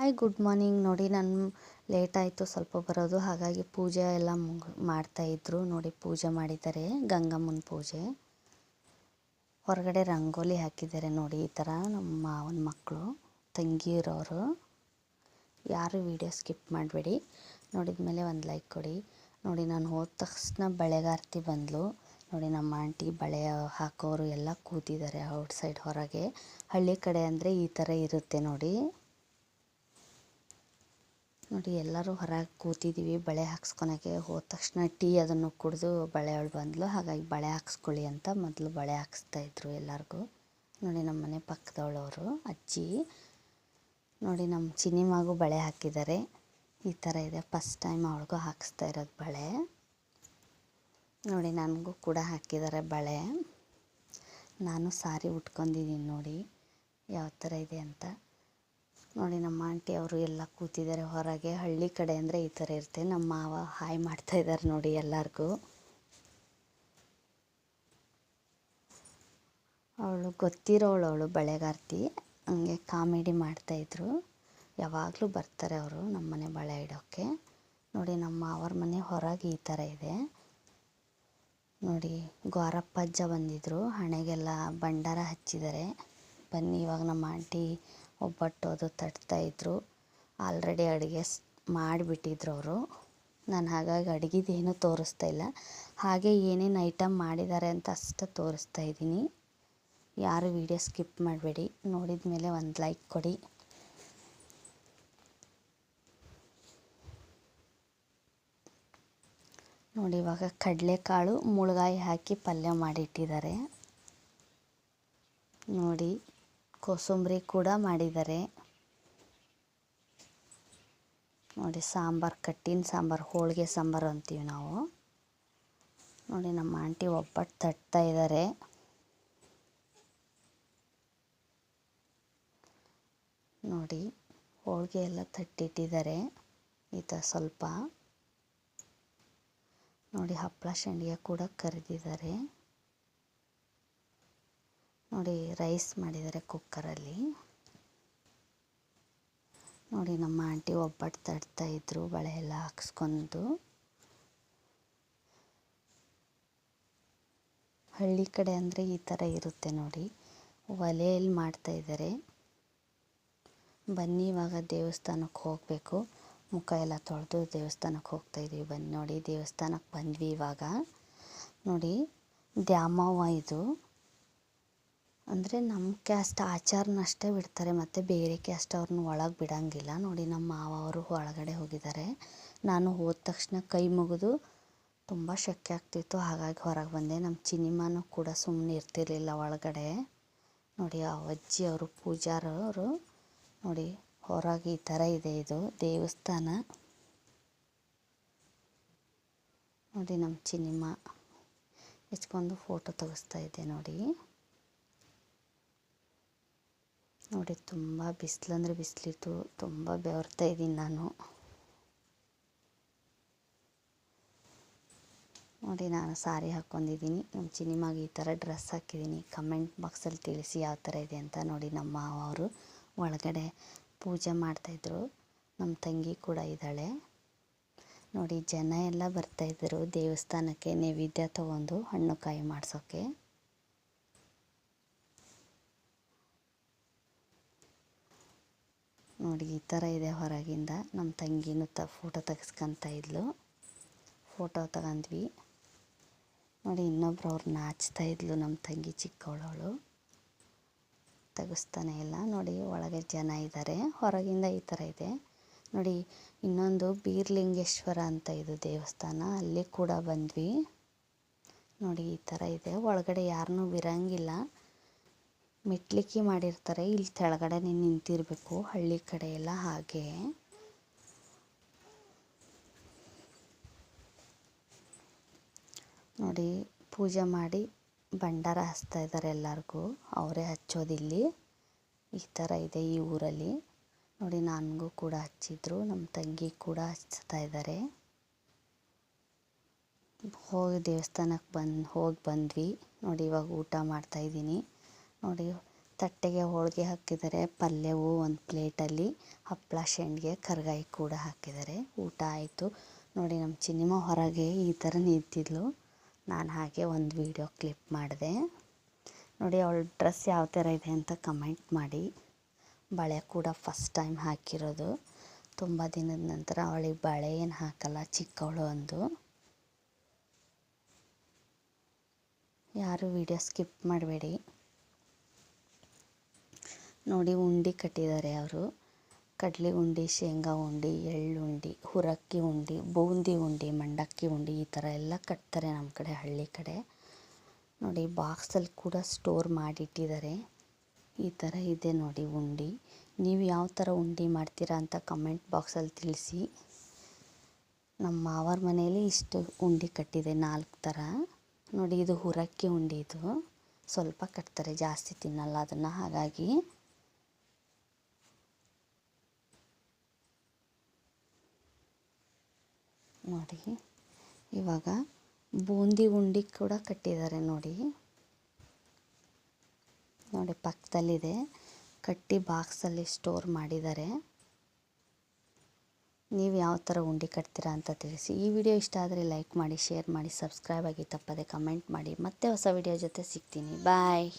Hi good morning ನೋಡಿ ನಾನು late ಆಯಿತು, ಸ್ವಲ್ಪ ಬರೋದು. ಹಾಗಾಗಿ ಪೂಜೆ ಎಲ್ಲ ಮಾಡ್ತಾಯಿದ್ರು ನೋಡಿ ಪೂಜೆ ಮಾಡಿದ್ದಾರೆ, ಗಂಗಮ್ಮನ ಪೂಜೆ. ಹೊರಗಡೆ ರಂಗೋಲಿ ಹಾಕಿದ್ದಾರೆ ನೋಡಿ, ಈ ಥರ ನಮ್ಮ ಮಾವನ ಮಕ್ಕಳು ತಂಗಿಯರವರು ಯಾರು ವಿಡಿಯೋ ಸ್ಕಿಪ್ ಮಾಡಬೇಡಿ. ನೋಡಿದ ಮೇಲೆ ಒಂದು ಲೈಕ್ ಕೊಡಿ. ನೋಡಿ, ನಾನು ಹೋದ ತಕ್ಷಣ ಬಳೆಗಾರ್ತಿ ಬಂದಳು ನೋಡಿ, ನಮ್ಮ ಆಂಟಿ ಬಳೆ ಹಾಕೋರು ಎಲ್ಲ ಕೂತಿದ್ದಾರೆ ಔಟ್ಸೈಡ್ ಹೊರಗೆ. ಹಳ್ಳಿ ಕಡೆ ಅಂದರೆ ಈ ಥರ ಇರುತ್ತೆ ನೋಡಿ. ನೋಡಿ, ಎಲ್ಲರೂ ಹೊರಗೆ ಕೂತಿದ್ದೀವಿ ಬಳೆ ಹಾಕ್ಸ್ಕೊಳಕ್ಕೆ ಹೋದ ತಕ್ಷಣ ಟೀ ಅದನ್ನು ಕುಡಿದು ಬಳೆ ಅವಳು ಬಂದಳು ಹಾಗಾಗಿ ಬಳೆ ಹಾಕ್ಸ್ಕೊಳ್ಳಿ ಅಂತ ಮೊದಲು ಬಳೆ ಹಾಕ್ಸ್ತಾ ಇದ್ರು ಎಲ್ಲರಿಗೂ. ನೋಡಿ, ನಮ್ಮ ಮನೆ ಪಕ್ಕದವಳವರು ಅಜ್ಜಿ. ನೋಡಿ, ನಮ್ಮ ಚಿನಿಮಾಗೂ ಬಳೆ ಹಾಕಿದ್ದಾರೆ. ಈ ಥರ ಇದೆ. ಫಸ್ಟ್ ಟೈಮ್ ಅವಳಿಗೂ ಹಾಕಿಸ್ತಾ ಇರೋದು ಬಳೆ. ನೋಡಿ, ನನಗೂ ಕೂಡ ಹಾಕಿದ್ದಾರೆ ಬಳೆ. ನಾನು ಸಾರಿ ಉಟ್ಕೊಂಡಿದ್ದೀನಿ ನೋಡಿ, ಯಾವ ಥರ ಇದೆ ಅಂತ. ನೋಡಿ ನಮ್ಮ ಆಂಟಿ ಅವರು ಎಲ್ಲ ಕೂತಿದ್ದಾರೆ ಹೊರಗೆ. ಹಳ್ಳಿ ಕಡೆ ಅಂದರೆ ಈ ಥರ ಇರುತ್ತೆ. ನಮ್ಮ ಮಾವ ಹಾಯ್ ಮಾಡ್ತಾ ಇದ್ದಾರೆ ನೋಡಿ ಎಲ್ಲರಿಗೂ. ಅವಳು ಗೊತ್ತಿರೋಳು ಅವಳು ಬಳೆಗಾರ್ತಿ. ಹಂಗೆ ಕಾಮಿಡಿ ಮಾಡ್ತಾಯಿದ್ರು ಯಾವಾಗಲೂ ಬರ್ತಾರೆ ಅವರು ನಮ್ಮ ಮನೆ ಬಳೆ ಇಡೋಕ್ಕೆ ನೋಡಿ ನಮ್ಮ ಅವ್ರ ಮನೆ ಹೊರಗೆ ಈ ಥರ ಇದೆ. ನೋಡಿ ಗೋರಪ್ಪಜ್ಜ ಬಂದಿದ್ದರು ಹಣೆಗೆಲ್ಲ ಭಂಡಾರ ಹಚ್ಚಿದ್ದಾರೆ. ಬನ್ನಿ ಇವಾಗ ನಮ್ಮ ಆಂಟಿ ಒಬ್ಬಟ್ಟು ಅದು ತಟ್ತಾಯಿದ್ರು ಆಲ್ರೆಡಿ ಅಡುಗೆ ಸ್ ಮಾಡಿಬಿಟ್ಟಿದ್ರು ಅವರು. ನಾನು ಹಾಗಾಗಿ ಅಡುಗೆದೇನು ತೋರಿಸ್ತಾ ಇಲ್ಲ. ಹಾಗೆ ಏನೇನು ಐಟಮ್ ಮಾಡಿದ್ದಾರೆ ಅಂತ ಅಷ್ಟೇ ತೋರಿಸ್ತಾ ಇದ್ದೀನಿ. ಯಾರು ವಿಡಿಯೋ ಸ್ಕಿಪ್ ಮಾಡಬೇಡಿ. ನೋಡಿದ ಮೇಲೆ ಒಂದು ಲೈಕ್ ಕೊಡಿ. ನೋಡಿ, ಇವಾಗ ಕಡಲೆಕಾಳು, ಮುಳುಗಾಯಿ ಹಾಕಿ ಪಲ್ಯ ಮಾಡಿಟ್ಟಿದ್ದಾರೆ. ನೋಡಿ. ಕೋಸಂಬರಿ ಕೂಡ ಮಾಡಿದ್ದಾರೆ. ನೋಡಿ, ಸಾಂಬಾರು, ಕಟ್ಟಿನ ಸಾಂಬಾರು, ಹೋಳಿಗೆ ಸಾಂಬಾರು ಅಂತೀವಿ ನಾವು. ನೋಡಿ, ನಮ್ಮ ಆಂಟಿ ಒಬ್ಬಟ್ಟು ತಟ್ತಾ ಇದ್ದಾರೆ. ನೋಡಿ, ಹೋಳಿಗೆ ಎಲ್ಲ ತಟ್ಟಿಟ್ಟಿದ್ದಾರೆ. ಈ ಥರ ಸ್ವಲ್ಪ. ನೋಡಿ ಹಪ್ಪಳ ಸಂಡಿಗೆ ಕೂಡ ಕರೆದಿದ್ದಾರೆ. ನೋಡಿ ರೈಸ್ ಮಾಡಿದ್ದಾರೆ ಕುಕ್ಕರಲ್ಲಿ. ನೋಡಿ ನಮ್ಮ ಆಂಟಿ ಒಬ್ಬಟ್ಟು ತಡ್ತಾ ಇದ್ರು, ಬಳೆ ಎಲ್ಲ ಹಾಕ್ಸ್ಕೊಂಡು. ಹಳ್ಳಿ ಕಡೆ ಅಂದರೆ ಈ ಥರ ಇರುತ್ತೆ ನೋಡಿ. ಒಲೆಯಲ್ಲಿ ಮಾಡ್ತಾ ಇದ್ದಾರೆ. ಬನ್ನಿ ಇವಾಗ ದೇವಸ್ಥಾನಕ್ಕೆ ಹೋಗಬೇಕು. ಮುಖ ಎಲ್ಲ ತೊಳೆದು ದೇವಸ್ಥಾನಕ್ಕೆ ಹೋಗ್ತಾ ಇದ್ದೀವಿ ಬನ್ನಿ ನೋಡಿ ದೇವಸ್ಥಾನಕ್ಕೆ ಬಂದ್ವಿ ಇವಾಗ. ನೋಡಿ ದ್ಯಾಮವ್ವ ಇದು. ಅಂದರೆ ನಮ್ಮ ಕ್ಯಾಸ್ಟ್ ಆಚಾರನಷ್ಟೇ ಬಿಡ್ತಾರೆ, ಮತ್ತು ಬೇರೆ ಕ್ಯಾಸ್ಟ್ ಅವ್ರನ್ನ ಒಳಗೆ ಬಿಡೋಂಗಿಲ್ಲ. ನೋಡಿ ನಮ್ಮ ಮಾವ ಅವರು ಒಳಗಡೆ ಹೋಗಿದ್ದಾರೆ. ನಾನು ಹೋದ ತಕ್ಷಣ ಕೈ ಮುಗಿದು ತುಂಬ ಶೆಕೆ ಆಗ್ತಿತ್ತು. ಹಾಗಾಗಿ ಹೊರಗೆ ಬಂದೆ. ನಮ್ಮ ಚಿನಿಮಾನು ಕೂಡ ಸುಮ್ಮನೆ ಇರ್ತಿರ್ಲಿಲ್ಲ ಒಳಗಡೆ. ನೋಡಿ ಆ ಅಜ್ಜಿ ಅವರು ಪೂಜಾರವರು ನೋಡಿ, ಹೊರಗೆ ಈ ಥರ ಇದೆ ಇದು ದೇವಸ್ಥಾನ. ನೋಡಿ ನಮ್ಮ ಚಿನಿಮಾ. ಎಚ್ಕೊಂಡು ಫೋಟೋ ತೆಗೆಸ್ತಾ ಇದ್ದೆ ನೋಡಿ. ನೋಡಿ, ತುಂಬ ಬಿಸಿಲಂದ್ರೆ ಬಿಸಿಲಿತ್ತು ತುಂಬ ಬೆವರ್ತಾ ಇದ್ದೀನಿ ನಾನು. ನೋಡಿ, ನಾನು ಸಾರಿ ಹಾಕ್ಕೊಂಡಿದ್ದೀನಿ ನಮ್ಮ ಚಿನಿಮಾಗೆ ಈ ಥರ ಡ್ರೆಸ್ ಹಾಕಿದ್ದೀನಿ ಕಮೆಂಟ್ ಬಾಕ್ಸಲ್ಲಿ ತಿಳಿಸಿ ಯಾವ ಥರ ಇದೆ ಅಂತ ನೋಡಿ, ನಮ್ಮ ಅವರು ಒಳಗಡೆ ಪೂಜೆ ಮಾಡ್ತಾಯಿದ್ರು ನಮ್ಮ ತಂಗಿ ಕೂಡ ಇದ್ದಾಳೆ. ನೋಡಿ, ಜನ ಎಲ್ಲ ಬರ್ತಾಯಿದ್ರು ದೇವಸ್ಥಾನಕ್ಕೆ. ನೈವೇದ್ಯ ತೊಗೊಂಡು ಹಣ್ಣು ಕಾಯಿ ಮಾಡ್ಸೋಕ್ಕೆ ನೋಡಿ, ಈ ಥರ ಇದೆ ಹೊರಗಿಂದ. ನಮ್ಮ ತಂಗಿನೂ ತ ಫೋಟೋ ತೆಗೆಸ್ಕೊಂತ ಇದ್ಲು. ಫೋಟೋ ತಗೊಂಡ್ವಿ. ನೋಡಿ, ಇನ್ನೊಬ್ರು ಅವ್ರು ನಾಚ್ತಾ ಇದ್ಲು, ನಮ್ಮ ತಂಗಿ ಚಿಕ್ಕವಳವಳು. ತೆಗೆಸ್ತಾನೆ ಇಲ್ಲ. ನೋಡಿ, ಒಳಗೆ ಜನ ಇದ್ದಾರೆ ಹೊರಗಿಂದ ಈ ಥರ ಇದೆ. ನೋಡಿ, ಇನ್ನೊಂದು ಬೀರ್ಲಿಂಗೇಶ್ವರ ಅಂತ ಇದು ದೇವಸ್ಥಾನ. ಅಲ್ಲಿ ಕೂಡ ಬಂದ್ವಿ. ನೋಡಿ, ಈ ಥರ ಇದೆ. ಒಳಗಡೆ ಯಾರನ್ನೂ ಬಿರಂಗಿಲ್ಲ ಮೆಟ್ಲಿಕ್ಕಿ ಮಾಡಿರ್ತಾರೆ. ಇಲ್ಲಿ ಕೆಳಗಡೆನೇ ನಿಂತಿರಬೇಕು, ಹಳ್ಳಿ ಕಡೆ ಎಲ್ಲ ಹಾಗೆ. ನೋಡಿ, ಪೂಜೆ ಮಾಡಿ ಭಂಡಾರ ಹಚ್ತಾ ಇದ್ದಾರೆ ಎಲ್ಲರಿಗೂ. ಅವರೇ ಹಚ್ಚೋದಿಲ್ಲಿ. ಈ ಥರ ಇದೆ ಈ ಊರಲ್ಲಿ. ನೋಡಿ, ನನಗೂ ಕೂಡ ಹಚ್ಚಿದ್ರು ನಮ್ಮ ತಂಗಿ ಕೂಡ ಹಚ್ತಾ ಇದ್ದಾರೆ ಹೋಗಿ ದೇವಸ್ಥಾನಕ್ಕೆ ಬಂದು, ಹೋಗಿ ಬಂದ್ವಿ. ನೋಡಿ, ಇವಾಗ ಊಟ ಮಾಡ್ತಾಯಿದ್ದೀನಿ ನೋಡಿ, ತಟ್ಟೆಗೆ ಹೋಳಿಗೆ ಹಾಕಿದ್ದಾರೆ ಪಲ್ಯವು ಒಂದು ಪ್ಲೇಟಲ್ಲಿ ಹಪ್ಪಳ ಶೆಂಡಿಗೆ ಕರ್ಗಾಯಿ ಕೂಡ ಹಾಕಿದ್ದಾರೆ ಊಟ ಆಯಿತು. ನೋಡಿ, ನಮ್ಮ ಚಿನ್ನಿಮ ಹೊರಗೆ ಈ ಥರ ನಿಂತಿದ್ಲು. ನಾನು ಹಾಗೆ ಒಂದು ವೀಡಿಯೋ ಕ್ಲಿಪ್ ಮಾಡಿದೆ. ನೋಡಿ, ಅವಳ ಡ್ರೆಸ್ ಯಾವ ಥರ ಇದೆ ಅಂತ ಕಮೆಂಟ್ ಮಾಡಿ. ಬಳೆ ಕೂಡ ಫಸ್ಟ್ ಟೈಮ್ ಹಾಕಿರೋದು. ತುಂಬ ದಿನದ ನಂತರ ಅವಳಿಗೆ ಬಳೆ ಏನು ಹಾಕಲ್ಲ, ಚಿಕ್ಕವಳು ಅಂದು. ಯಾರು ವಿಡಿಯೋ ಸ್ಕಿಪ್ ಮಾಡಬೇಡಿ. ನೋಡಿ ಉಂಡೆ ಕಟ್ಟಿದ್ದಾರೆ ಅವರು. ಕಡಲೆ ಉಂಡೆ, ಶೇಂಗಾ ಉಂಡೆ ಎಳ್ಳುಂಡೆ ಹುರಕ್ಕಿ ಉಂಡೆ, ಬೂಂದಿ ಉಂಡೆ, ಮಂಡಕ್ಕಿ ಉಂಡೆ ಈ ಥರ ಎಲ್ಲ ಕಟ್ತಾರೆ ನಮ್ಮ ಕಡೆ ಹಳ್ಳಿ ಕಡೆ. ನೋಡಿ ಬಾಕ್ಸಲ್ಲಿ ಕೂಡ ಸ್ಟೋರ್ ಮಾಡಿಟ್ಟಿದ್ದಾರೆ. ಈ ಥರ ಇದೆ ನೋಡಿ ಉಂಡೆ. ನೀವು ಯಾವ ಥರ ಉಂಡೆ ಮಾಡ್ತೀರಾ ಅಂತ ಕಮೆಂಟ್ ಬಾಕ್ಸಲ್ಲಿ ತಿಳಿಸಿ. ನಮ್ಮ ಮಾವರ ಮನೆಯಲ್ಲಿ ಇಷ್ಟು ಉಂಡೆ ಕಟ್ಟಿದೆ, ನಾಲ್ಕು ಥರ. ನೋಡಿ ಇದು ಹುರಕ್ಕಿ ಉಂಡೆ ಇದು. ಸ್ವಲ್ಪ ಕಟ್ತಾರೆ, ಜಾಸ್ತಿ ತಿನ್ನಲ್ಲ ಅದನ್ನು. ಹಾಗಾಗಿ ನೋಡಿ ಇವಾಗ ಬೂಂದಿ ಉಂಡೆ ಕೂಡ ಕಟ್ಟಿದ್ದಾರೆ ನೋಡಿ. ನೋಡಿ ಪಕ್ಕದಲ್ಲಿದೆ. ಕಟ್ಟಿ ಬಾಕ್ಸಲ್ಲಿ ಸ್ಟೋರ್ ಮಾಡಿದ್ದಾರೆ. ನೀವು ಯಾವ ಥರ ಉಂಡೆ ಕಟ್ತೀರಾ ಅಂತ ತಿಳಿಸಿ. ಈ ವಿಡಿಯೋ ಇಷ್ಟ ಆದರೆ ಲೈಕ್ ಮಾಡಿ, ಶೇರ್ ಮಾಡಿ, ಸಬ್ಸ್ಕ್ರೈಬ್ ಆಗಿ ತಪ್ಪದೆ ಕಮೆಂಟ್ ಮಾಡಿ. ಮತ್ತೆ ಹೊಸ ವಿಡಿಯೋ ಜೊತೆ ಸಿಗ್ತೀನಿ. ಬಾಯ್.